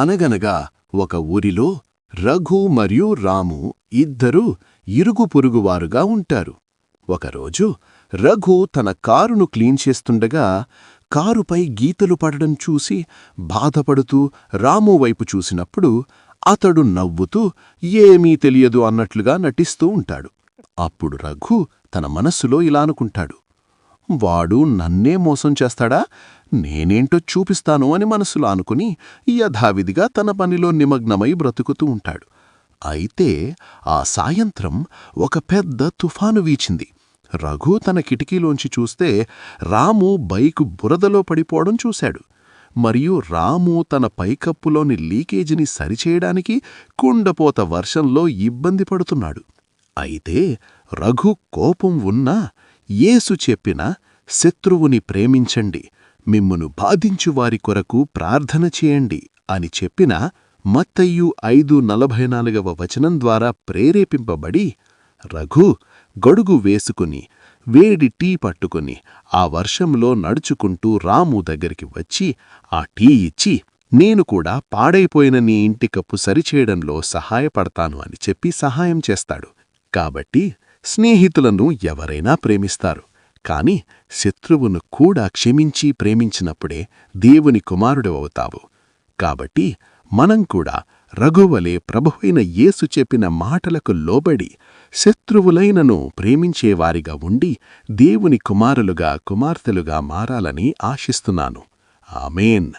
అనగనగా ఒక ఊరిలో రఘు మరియు రాము ఇద్దరూ ఇరుగు పొరుగువారుగా ఉంటారు. ఒకరోజు రఘు తన కారును క్లీన్ చేస్తుండగా కారుపై గీతలు పడడం చూసి బాధపడుతూ రాము వైపు చూసినప్పుడు అతడు నవ్వుతూ ఏమీ తెలియదు అన్నట్లుగా నటిస్తూ ఉంటాడు. అప్పుడు రఘు తన మనస్సులో ఇలా అనుకుంటాడు. వాడు నన్నే మోసం చేస్తాడా? నేనేంటో చూపిస్తాను అని మనసులో అనుకుని యథావిధిగా తన పనిలో నిమగ్నమై బ్రతుకుతూ ఉంటాడు. అయితే ఆ సాయంత్రం ఒక పెద్ద తుఫాను వీచింది. రఘు తన కిటికీలోంచి చూస్తే రాము బైకు బురదలో పడిపోవడం చూశాడు. మరియు రాము తన పైకప్పులోని లీకేజీని సరిచేయడానికి కుండపోత వర్షంలో ఇబ్బంది పడుతున్నాడు. అయితే రఘు కోపం ఉన్నా యేసు చెప్పిన శత్రువుని ప్రేమించండి మిమ్మును బాధించు వారి కొరకు ప్రార్థన చేయండి అని చెప్పిన మత్తయ్యు ఐదు నలభై నాలుగవ వచనం ద్వారా ప్రేరేపింపబడి రఘు గొడుగు వేసుకుని వేడి టీ పట్టుకుని ఆ వర్షంలో నడుచుకుంటూ రాము దగ్గరికి వచ్చి ఆ టీ ఇచ్చి నేను కూడా పాడైపోయిన నీ ఇంటి కప్పు సరిచేయడంలో సహాయపడతాను అని చెప్పి సహాయం చేస్తాడు. కాబట్టి స్నేహితులను ఎవరైనా ప్రేమిస్తారు. కాని శత్రువును కూడా క్షమించి ప్రేమించినప్పుడే దేవుని కుమారుడవవుతావు కాబట్టి మనం కూడా రఘువలే ప్రభువైన యేసు చెప్పిన మాటలకు లోబడి శత్రువులైనను ప్రేమించేవారిగా ఉండి దేవుని కుమారులుగా కుమార్తెలుగా మారాలని ఆశిస్తున్నాను. ఆమెన్.